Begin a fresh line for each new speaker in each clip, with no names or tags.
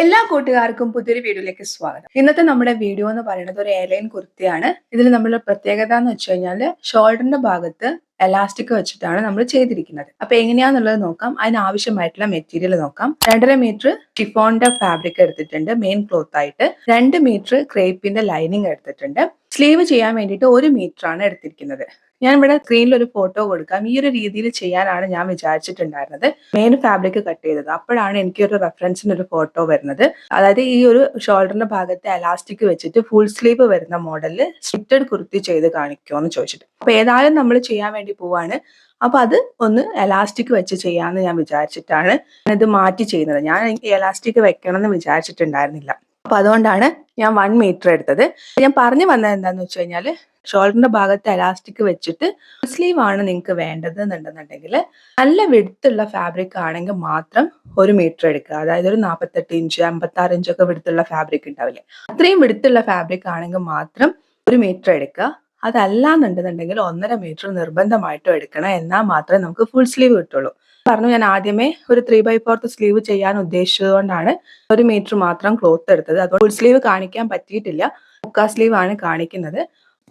എല്ലാ കൂട്ടുകാർക്കും പുതിയൊരു വീഡിയോയിലേക്ക് സ്വാഗതം. ഇന്നത്തെ നമ്മുടെ വീഡിയോ എന്ന് പറയുന്നത് ഒരു എയർലൈൻ കുർത്തിയാണ്. ഇതിൽ നമ്മുടെ പ്രത്യേകത എന്ന് വെച്ച് കഴിഞ്ഞാൽ ഷോൾഡറിന്റെ ഭാഗത്ത് എലാസ്റ്റിക് വെച്ചിട്ടാണ് നമ്മൾ ചെയ്തിരിക്കുന്നത്. അപ്പൊ എങ്ങനെയാന്നുള്ളത് നോക്കാം. അതിന് ആവശ്യമായിട്ടുള്ള മെറ്റീരിയൽ നോക്കാം. രണ്ടര മീറ്റർ ഷിഫോണിന്റെ ഫാബ്രിക് എടുത്തിട്ടുണ്ട് മെയിൻ ക്ലോത്ത് ആയിട്ട്. രണ്ട് മീറ്റർ ക്രേപ്പിന്റെ ലൈനിങ് എടുത്തിട്ടുണ്ട്. സ്ലീവ് ചെയ്യാൻ വേണ്ടിയിട്ട് ഒരു മീറ്റർ ആണ് എടുത്തിരിക്കുന്നത്. ഞാൻ ഇവിടെ സ്ക്രീനിൽ ഒരു ഫോട്ടോ കൊടുക്കാം. ഈ ഒരു രീതിയിൽ ചെയ്യാനാണ് ഞാൻ വിചാരിച്ചിട്ടുണ്ടായിരുന്നത്. മെയിൻ ഫാബ്രിക് കട്ട് ചെയ്തത്. അപ്പോഴാണ് എനിക്ക് ഒരു റെഫറൻസിന് ഒരു ഫോട്ടോ വരുന്നത്. അതായത് ഈ ഒരു ഷോൾഡറിന്റെ ഭാഗത്തെ അലാസ്റ്റിക് വെച്ചിട്ട് ഫുൾ സ്ലീവ് വരുന്ന മോഡലിൽ സ്ട്രിക്റ്റഡ് കുർത്തി ചെയ്ത് കാണിക്കുമോ എന്ന് ചോദിച്ചിട്ട്. അപ്പൊ ഏതായാലും നമ്മൾ ചെയ്യാൻ വേണ്ടി പോവാണ്. അപ്പൊ അത് ഒന്ന് എലാസ്റ്റിക് വെച്ച് ചെയ്യാമെന്ന് ഞാൻ വിചാരിച്ചിട്ടാണ് ഇത് മാറ്റി ചെയ്യുന്നത്. ഞാൻ എനിക്ക് എലാസ്റ്റിക് വെക്കണം എന്ന് വിചാരിച്ചിട്ടുണ്ടായിരുന്നില്ല. അപ്പൊ അതുകൊണ്ടാണ് ഞാൻ വൺ മീറ്റർ എടുത്തത്. ഞാൻ പറഞ്ഞു വന്നത് എന്താന്ന് വെച്ച് കഴിഞ്ഞാൽ ഷോൾഡറിന്റെ ഭാഗത്ത് എലാസ്റ്റിക് വെച്ചിട്ട് സ്ലീവ് ആണ് നിങ്ങൾക്ക് വേണ്ടത് എന്നുണ്ടെന്നുണ്ടെങ്കിൽ നല്ല വിടുത്തുള്ള ഫാബ്രിക് ആണെങ്കിൽ മാത്രം ഒരു മീറ്റർ എടുക്കുക. അതായത് ഒരു നാൽപ്പത്തെട്ട് ഇഞ്ച് അമ്പത്തി ആറ് ഇഞ്ചൊക്കെ വിടുത്തുള്ള ഫാബ്രിക് ഉണ്ടാവില്ലേ? അത്രയും വിടുത്തുള്ള ഫാബ്രിക് ആണെങ്കിൽ മാത്രം ഒരു മീറ്റർ എടുക്കുക. അതല്ല എന്നുണ്ടെന്നുണ്ടെങ്കിൽ ഒന്നര മീറ്റർ നിർബന്ധമായിട്ടും എടുക്കണം. എന്നാൽ മാത്രമേ നമുക്ക് ഫുൾ സ്ലീവ് കിട്ടുള്ളൂ. പറഞ്ഞു ഞാൻ ആദ്യമേ ഒരു ത്രീ ബൈ ഫോർത്ത് സ്ലീവ് ചെയ്യാൻ ഉദ്ദേശിച്ചതുകൊണ്ടാണ് ഒരു മീറ്റർ മാത്രം ക്ലോത്ത് എടുത്തത്. അതുകൊണ്ട് ഫുൾ സ്ലീവ് കാണിക്കാൻ പറ്റിയിട്ടില്ല. മുക്കാ സ്ലീവ് ആണ് കാണിക്കുന്നത്.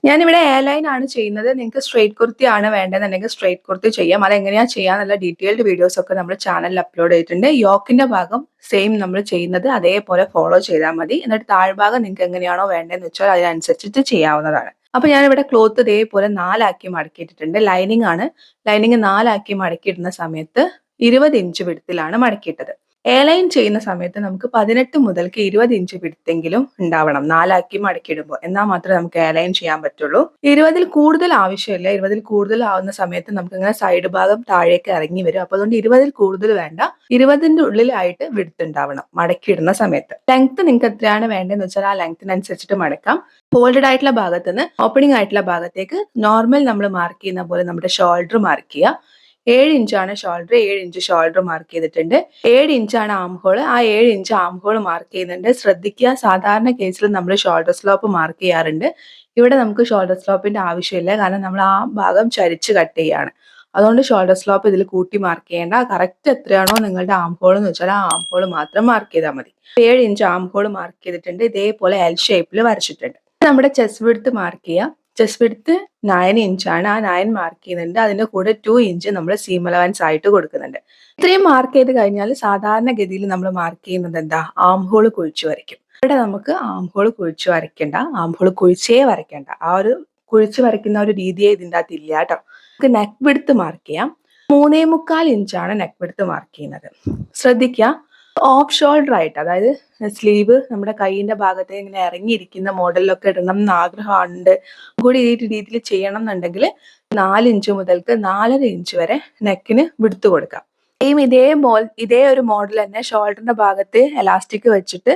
ഞാനിവിടെ ലൈൻ ആണ് ചെയ്യുന്നത്. നിങ്ങൾക്ക് സ്ട്രേറ്റ് കുർത്തി ആണ് വേണ്ടതെന്നുണ്ടെങ്കിൽ സ്ട്രേറ്റ് കുർത്തി ചെയ്യാം. അത് എങ്ങനെയാ ചെയ്യാന്നുള്ള ഡീറ്റെയിൽഡ് വീഡിയോസ് ഒക്കെ നമ്മുടെ ചാനലിൽ അപ്ലോഡ് ചെയ്തിട്ടുണ്ട്. യോക്കിന്റെ ഭാഗം സെയിം നമ്മൾ ചെയ്യുന്നത്. അതേപോലെ ഫോളോ ചെയ്താൽ മതി. എന്നിട്ട് താഴ്ഭാഗം നിങ്ങൾക്ക് എങ്ങനെയാണോ വേണ്ടതെന്ന് വെച്ചാൽ അതിനനുസരിച്ചിട്ട് ചെയ്യാവുന്നതാണ്. അപ്പൊ ഞാനിവിടെ ക്ലോത്ത് ഇതേപോലെ നാലാക്കി മടക്കിയിട്ടിട്ടുണ്ട്. ലൈനിങ് ആണ്. ലൈനിങ് നാലാക്കി മടക്കിയിടുന്ന സമയത്ത് ഇരുപത് ഇഞ്ച് വിടത്തിലാണ് മടക്കിയിട്ടത്. എയർലൈൻ ചെയ്യുന്ന സമയത്ത് നമുക്ക് പതിനെട്ട് മുതൽക്ക് ഇരുപത് ഇഞ്ച് പിടുത്തെങ്കിലും ഉണ്ടാവണം. നാലാക്കി മടക്കിയിടുമ്പോൾ. എന്നാൽ മാത്രമേ നമുക്ക് എയർലൈൻ ചെയ്യാൻ പറ്റുള്ളൂ. ഇരുപതിൽ കൂടുതൽ ആവശ്യമില്ല. ഇരുപതിൽ കൂടുതൽ ആവുന്ന സമയത്ത് നമുക്ക് ഇങ്ങനെ സൈഡ് ഭാഗം താഴേക്ക് ഇറങ്ങി വരും. അപ്പൊ അതുകൊണ്ട് ഇരുപതിൽ കൂടുതൽ വേണ്ട. ഇരുപതിന്റെ ഉള്ളിലായിട്ട് വിടുത്തുണ്ടാവണം. മടക്കിയിടുന്ന സമയത്ത്. ലെങ്ത് നിങ്ങൾക്ക് എത്രയാണ് വേണ്ടതെന്ന് വെച്ചാൽ ആ ലെങ്ത്തിനനുസരിച്ചിട്ട് മടക്കാം. ഫോൾഡഡ് ആയിട്ടുള്ള ഭാഗത്ത് നിന്ന് ഓപ്പണിംഗ് ആയിട്ടുള്ള ഭാഗത്തേക്ക് നോർമൽ നമ്മൾ മാർക്ക് ചെയ്യുന്ന പോലെ നമ്മുടെ ഷോൾഡർ മാർക്ക് ചെയ്യുക. ഏഴ് ഇഞ്ചാണ് ഷോൾഡർ ഏഴ് ഇഞ്ച് ഷോൾഡർ മാർക്ക് ചെയ്തിട്ടുണ്ട്. ഏഴ് ഇഞ്ചാണ് ആം ഹോൾ ആ ഏഴ് ഇഞ്ച് ആം ഹോൾ മാർക്ക് ചെയ്യുന്നുണ്ട്. ശ്രദ്ധിക്കുക സാധാരണ കേസിൽ നമ്മൾ ഷോൾഡർ സ്ലോപ്പ് മാർക്ക് ചെയ്യാറുണ്ട്. ഇവിടെ നമുക്ക് ഷോൾഡർ സ്ലോപ്പിന്റെ ആവശ്യമില്ല കാരണം നമ്മൾ ആ ഭാഗം ചരിച്ച് കട്ട് ചെയ്യാണ്. അതുകൊണ്ട് ഷോൾഡർ സ്ലോപ്പ് ഇതിൽ കൂട്ടി മാർക്ക് ചെയ്യേണ്ട. കറക്റ്റ് എത്രയാണോ നിങ്ങളുടെ ആം ഹോൾ എന്ന് വെച്ചാൽ ആ ആം ഹോൾ മാത്രം മാർക്ക് ചെയ്താൽ മതി. ഏഴ് ഇഞ്ച് ആം ഹോൾ മാർക്ക് ചെയ്തിട്ടുണ്ട്. ഇതേപോലെ എൽ ഷേപ്പിൽ വരച്ചിട്ടുണ്ട്. നമ്മുടെ ചെസ് വിടുത്ത് മാർക്ക് ചെയ്യുക ചെസ്റ്റ് വിടുത്ത് നയൻ ഇഞ്ചാണ് ആ നയൻ മാർക്ക് ചെയ്യുന്നുണ്ട്. അതിന്റെ കൂടെ ടു ഇഞ്ച് നമ്മൾ സീം അലവൻസ് ആയിട്ട് കൊടുക്കുന്നുണ്ട്. ഇത്രയും മാർക്ക് ചെയ്ത് കഴിഞ്ഞാൽ സാധാരണഗതിയിൽ നമ്മൾ മാർക്ക് ചെയ്യുന്നത് എന്താ? ആം ഹോൾ കുഴിച്ചു വരയ്ക്കും. ഇവിടെ നമുക്ക് ആം ഹോൾ കുഴിച്ചു വരയ്ക്കേണ്ട. Arm hole കുഴിച്ചേ വരയ്ക്കേണ്ട. ആ ഒരു കുഴിച്ചു വരയ്ക്കുന്ന ഒരു രീതിയെ ഇതിന്റെ അകത്ത് ഇല്ല കേട്ടോ നമുക്ക് നെക്ക് വിടുത്ത് മാർക്ക് ചെയ്യാം. മൂന്നേ മുക്കാൽ ഇഞ്ചാണ് നെക്ക് വിടുത്ത് മാർക്ക് ചെയ്യുന്നത്. ശ്രദ്ധിക്കുക ഓഫ് ഷോൾഡർ ആയിട്ട് അതായത് സ്ലീവ് നമ്മുടെ കൈയിന്റെ ഭാഗത്ത് ഇങ്ങനെ ഇറങ്ങിയിരിക്കുന്ന മോഡലിലൊക്കെ ഇടണം എന്ന് ആഗ്രഹമുണ്ട്. കൂടി ഈ രീതിയിൽ ചെയ്യണം എന്നുണ്ടെങ്കിൽ നാല് ഇഞ്ച് മുതൽക്ക് നാലര ഇഞ്ച് വരെ നെക്കിന് വിടുത്തു കൊടുക്കാം. സെയിം ഇതേ മോൾ ഇതേ ഒരു മോഡൽ തന്നെ ഷോൾഡറിന്റെ ഭാഗത്ത് എലാസ്റ്റിക് വെച്ചിട്ട്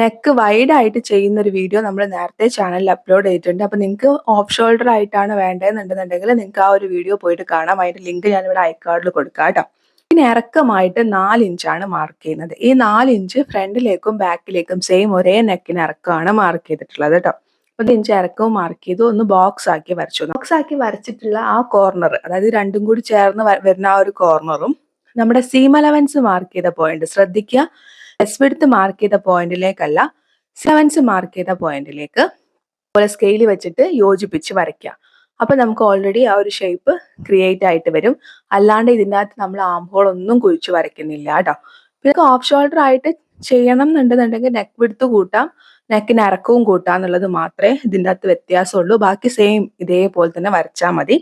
നെക്ക് വൈഡ് ആയിട്ട് ചെയ്യുന്ന ഒരു വീഡിയോ നമ്മൾ നേരത്തെ ചാനലിൽ അപ്ലോഡ് ചെയ്തിട്ടുണ്ട്. അപ്പൊ നിങ്ങൾക്ക് ഓഫ് ഷോൾഡർ ആയിട്ടാണ് വേണ്ടതെന്നുണ്ടെന്നുണ്ടെങ്കിൽ നിങ്ങൾക്ക് ആ ഒരു വീഡിയോ പോയിട്ട് കാണാം. അതിന്റെ ലിങ്ക് ഞാനിവിടെ കാർഡിൽ കൊടുക്കാം കേട്ടോ. പിന്നെ ഇറക്കമായിട്ട് നാല് ഇഞ്ചാണ് മാർക്ക് ചെയ്യുന്നത്. ഈ നാല് ഇഞ്ച് ഫ്രണ്ടിലേക്കും ബാക്കിലേക്കും സെയിം ഒരേ നെക്കിന് ഇറക്കമാണ് മാർക്ക് ചെയ്തിട്ടുള്ളത് കേട്ടോ ഒരു ഇഞ്ച് ഇറക്കവും മാർക്ക് ചെയ്തു. ഒന്ന് ബോക്സ് ആക്കി വരച്ചു. ബോക്സ് ആക്കി വരച്ചിട്ടുള്ള ആ കോർണർ അതായത് രണ്ടും കൂടി ചേർന്ന് വരുന്ന ആ ഒരു കോർണറും നമ്മുടെ സീം അലവൻസ് മാർക്ക് ചെയ്ത പോയിന്റ് ശ്രദ്ധിക്കുക എസ് വിടുത്ത് മാർക്ക് ചെയ്ത പോയിന്റിലേക്കല്ല സെവൻസ് മാർക്ക് ചെയ്ത പോയിന്റിലേക്ക് പോലെ സ്കെയിൽ വെച്ചിട്ട് യോജിപ്പിച്ച് വരയ്ക്കുക അപ്പൊ നമുക്ക് ഓൾറെഡി ആ ഒരു ഷേപ്പ് ക്രിയേറ്റ് ആയിട്ട് വരും. അല്ലാണ്ട് ഇതിന്റെ അകത്ത് നമ്മൾ ആം ഒന്നും കുഴിച്ച് വരയ്ക്കുന്നില്ല കേട്ടോ. പിന്നെ ഓഫ് ഷോൾഡർ ആയിട്ട് ചെയ്യണം എന്നുണ്ടെന്നുണ്ടെങ്കിൽ നെക്ക് വിടുത്ത് കൂട്ടാം. നെക്കിന് ഇറക്കവും കൂട്ടാം എന്നുള്ളത് മാത്രമേ ഇതിന്റെ അകത്ത് വ്യത്യാസമുള്ളൂ. ബാക്കി സെയിം ഇതേപോലെ തന്നെ വരച്ചാൽ മതി.